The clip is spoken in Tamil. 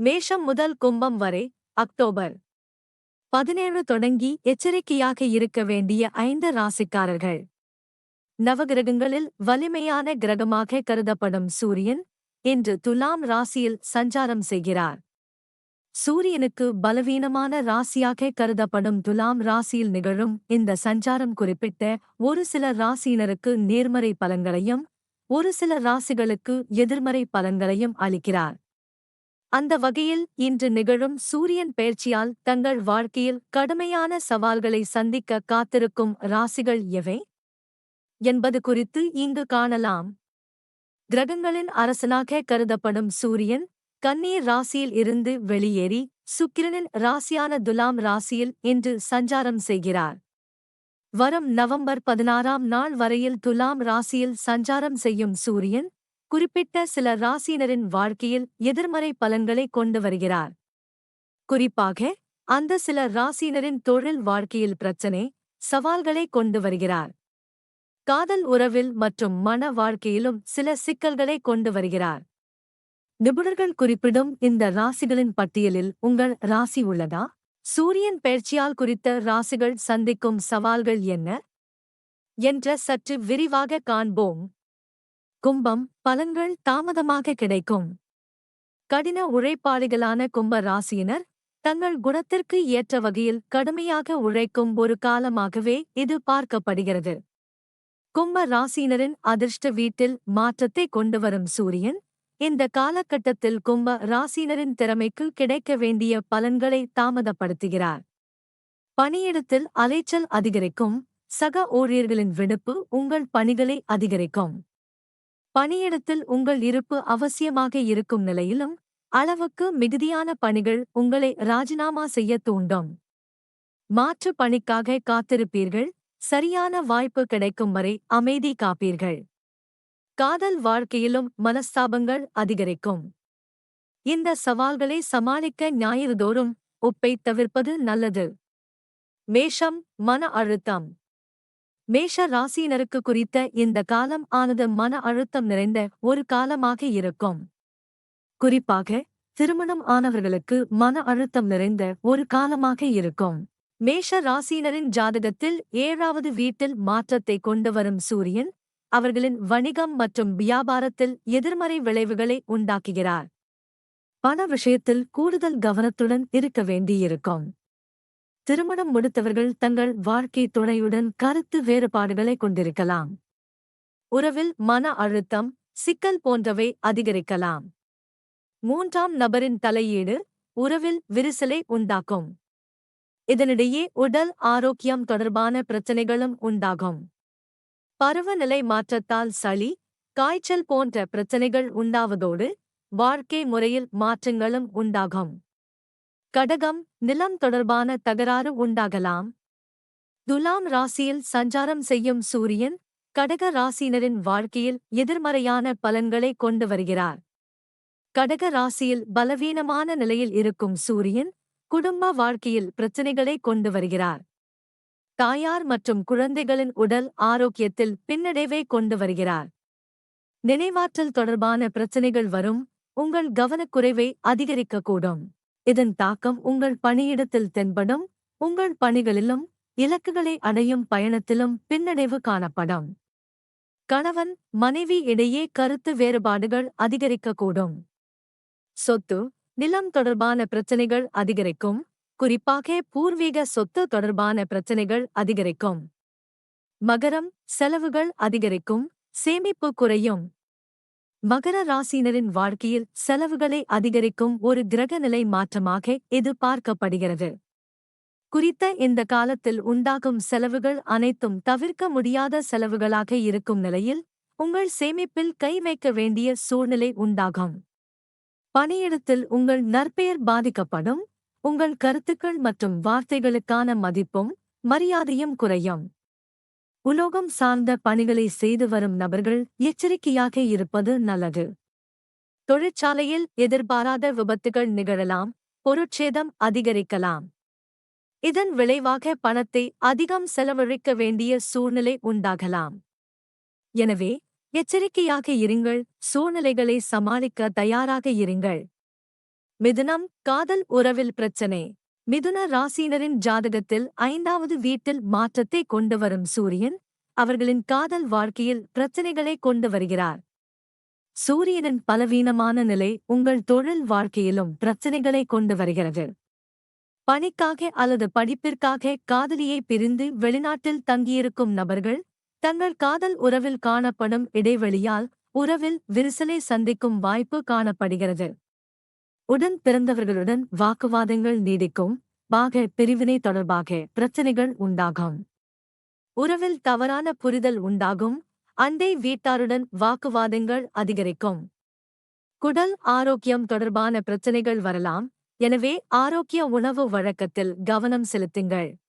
மேஷம் முதல் கும்பம் வரை அக்டோபர் பதினேழு தொடங்கி எச்சரிக்கையாக இருக்க வேண்டிய ஐந்து ராசிக்காரர்கள். நவகிரகங்களில் வலிமையான கிரகமாக கருதப்படும் சூரியன் இன்று துலாம் ராசியில் சஞ்சாரம் செய்கிறார். சூரியனுக்கு பலவீனமான ராசியாக கருதப்படும் துலாம் ராசியில் நிகழும் இந்த சஞ்சாரம் குறிப்பிட்ட ஒரு சில ராசியினருக்கு நேர்மறை பலன்களையும் ஒரு சில ராசிகளுக்கு எதிர்மறை பலன்களையும் அளிக்கிறார். அந்த வகையில் இன்று நிகழும் சூரியன் பெயர்ச்சியால் தங்கள் வாழ்க்கையில் கடுமையான சவால்களை சந்திக்க காத்திருக்கும் ராசிகள் எவை? என்பது குறித்து இங்கு காணலாம். கிரகங்களின் அரசனாக கருதப்படும் சூரியன் கன்னீர் ராசியில் இருந்து வெளியேறி சுக்கிரனின் ராசியான துலாம் ராசியில் இன்று சஞ்சாரம் செய்கிறார். வரும் நவம்பர் பதினாறாம் நாள் வரையில் துலாம் ராசியில் சஞ்சாரம் செய்யும் சூரியன் குறிப்பிட்ட சில ராசியினரின் வாழ்க்கையில் எதிர்மறை பலன்களை கொண்டு வருகிறார். குறிப்பாக அந்த சில ராசியினரின் தொழில் வாழ்க்கையில் பிரச்சனை சவால்களை கொண்டு வருகிறார். காதல் உறவில் மற்றும் மன வாழ்க்கையிலும் சில சிக்கல்களை கொண்டு வருகிறார். நிபுணர்கள் குறிப்பிடும் இந்த ராசிகளின் பட்டியலில் உங்கள் ராசி உள்ளதா? சூரியன் பெயர்ச்சியால் குறித்த ராசிகள் சந்திக்கும் சவால்கள் என்ன? என்ற சற்று விரிவாக காண்போம். கும்பம் பலன்கள் தாமதமாக கிடைக்கும். கடின உழைப்பாளிகளான கும்ப ராசியினர் தங்கள் குணத்திற்கு ஏற்ற வகையில் கடுமையாக உழைக்கும் ஒரு காலமாகவே இது பார்க்கப்படுகிறது. கும்ப ராசியினரின் அதிர்ஷ்ட வீட்டில் மாற்றத்தை கொண்டு வரும் சூரியன் இந்த காலகட்டத்தில் கும்ப ராசியினரின் திறமைக்கு கிடைக்க வேண்டிய பலன்களை தாமதப்படுத்துகிறார். பணியிடத்தில் அலைச்சல் அதிகரிக்கும் சக ஊழியர்களின் விடுப்பு உங்கள் பணிகளை அதிகரிக்கும். பணியிடத்தில் உங்கள் இருப்பு அவசியமாக இருக்கும் நிலையிலும் அளவுக்கு மிகுதியான பணிகள் உங்களை ராஜினாமா செய்ய தூண்டும். மாற்று பணிக்காக காத்திருப்பீர்கள் சரியான வாய்ப்பு கிடைக்கும் வரை அமைதி காப்பீர்கள். காதல் வாழ்க்கையிலும் மனஸ்தாபங்கள் அதிகரிக்கும். இந்த சவால்களை சமாளிக்க ஞாயிறுதோறும் உப்பை தவிர்ப்பது நல்லது. மேஷம் மன அழுத்தம். மேஷ ராசியினருக்கு குறித்த இந்த காலம் ஆனது மன அழுத்தம் நிறைந்த ஒரு காலமாக இருக்கும். குறிப்பாக திருமணம் ஆனவர்களுக்கு மன அழுத்தம் நிறைந்த ஒரு காலமாக இருக்கும். மேஷ ராசியினரின் ஜாதகத்தில் ஏழாவது வீட்டில் மாற்றத்தை கொண்டு வரும் சூரியன் அவர்களின் வணிகம் மற்றும் வியாபாரத்தில் எதிர்மறை விளைவுகளை உண்டாக்குகிறார். பண விஷயத்தில் கூடுதல் கவனத்துடன் இருக்க வேண்டியிருக்கும். திருமணம் முடித்தவர்கள் தங்கள் வாழ்க்கை துணையுடன் கருத்து வேறுபாடுகளை கொண்டிருக்கலாம். உறவில் மன அழுத்தம் சிக்கல் போன்றவை அதிகரிக்கலாம். மூன்றாம் நபரின் தலையீடு உறவில் விரிசலை உண்டாக்கும். இதனிடையே உடல் ஆரோக்கியம் தொடர்பான பிரச்சனைகளும் உண்டாகும். பருவநிலை மாற்றத்தால் சளி காய்ச்சல் போன்ற பிரச்சனைகள் உண்டாவதோடு வாழ்க்கை முறையில் மாற்றங்களும் உண்டாகும். கடகம் நிலம் தொடர்பான தகராறு உண்டாகலாம். துலாம் ராசியில் சஞ்சாரம் செய்யும் சூரியன் கடக ராசியினரின் வாழ்க்கையில் எதிர்மறையான பலன்களை கொண்டு வருகிறார். கடக ராசியில் பலவீனமான நிலையில் இருக்கும் சூரியன் குடும்ப வாழ்க்கையில் பிரச்சினைகளை கொண்டு வருகிறார். தாயார் மற்றும் குழந்தைகளின் உடல் ஆரோக்கியத்தில் பின்னடைவை கொண்டு வருகிறார். நினைவாற்றல் தொடர்பான பிரச்சனைகள் வரும் உங்கள் கவனக்குறைவை அதிகரிக்கக்கூடும். இதன் தாக்கம் உங்கள் பணியிடத்தில் தென்படும் உங்கள் பணிகளிலும் இலக்குகளை அடையும் பயணத்திலும் பின்னடைவு காணப்படும். கணவன் மனைவி இடையே கருத்து வேறுபாடுகள் அதிகரிக்கக்கூடும். சொத்து நிலம் தொடர்பான பிரச்சனைகள் அதிகரிக்கும். குறிப்பாக பூர்வீக சொத்து தொடர்பான பிரச்சனைகள் அதிகரிக்கும். மகரம் செலவுகள் அதிகரிக்கும். சேமிப்பு குறையும். மகர ராசியினரின் வாழ்க்கையில் செலவுகளை அதிகரிக்கும் ஒரு கிரகநிலை மாற்றமாக இது பார்க்கப்படுகிறது குறித்த இந்த காலத்தில் உண்டாகும் செலவுகள் அனைத்தும் தவிர்க்க முடியாத செலவுகளாக இருக்கும் நிலையில் உங்கள் சேமிப்பில் கை வைக்க வேண்டிய சூழ்நிலை உண்டாகும். பணியிடத்தில் உங்கள் நற்பெயர் பாதிக்கப்படும் உங்கள் கருத்துக்கள் மற்றும் வார்த்தைகளுக்கான மதிப்பும் மரியாதையும் குறையும். உலோகம் சார்ந்த பணிகளை செய்து வரும் நபர்கள் எச்சரிக்கையாக இருப்பது நல்லது. தொழிற்சாலையில் எதிர்பாராத விபத்துகள் நிகழலாம் பொருட்சேதம் அதிகரிக்கலாம். இதன் விளைவாக பணத்தை அதிகம் செலவழிக்க வேண்டிய சூழ்நிலை உண்டாகலாம். எனவே எச்சரிக்கையாக இருங்கள் சூழ்நிலைகளை சமாளிக்க தயாராக இருங்கள். மிதுனம் காதல் உறவில் பிரச்சனை. மிதுன ராசியினரின் ஜாதகத்தில் ஐந்தாவது வீட்டில் மாற்றத்தை கொண்டு வரும் சூரியன் அவர்களின் காதல் வாழ்க்கையில் பிரச்சனைகளை கொண்டு வருகிறார். சூரியனின் பலவீனமான நிலை உங்கள் தொழில் வாழ்க்கையிலும் பிரச்சனைகளை கொண்டு வருகிறது. பணிக்காக அல்லது படிப்பிற்காக காதலியை பிரிந்து வெளிநாட்டில் தங்கியிருக்கும் நபர்கள் தங்கள் காதல் உறவில் காணப்படும் இடைவெளியால் உறவில் விரிசலை சந்திக்கும் வாய்ப்பு காணப்படுகிறது. உடன் பிறந்தவர்களுடன் வாக்குவாதங்கள் நீடிக்கும். பாக பிரிவினை தொடர்பாக பிரச்சனைகள் உண்டாகும். உறவில் தவறான புரிதல் உண்டாகும். அண்டை வீட்டாருடன் வாக்குவாதங்கள் அதிகரிக்கும். குடல் ஆரோக்கியம் தொடர்பான பிரச்சனைகள் வரலாம். எனவே ஆரோக்கிய உணவு வழக்கத்தில் கவனம் செலுத்துங்கள்.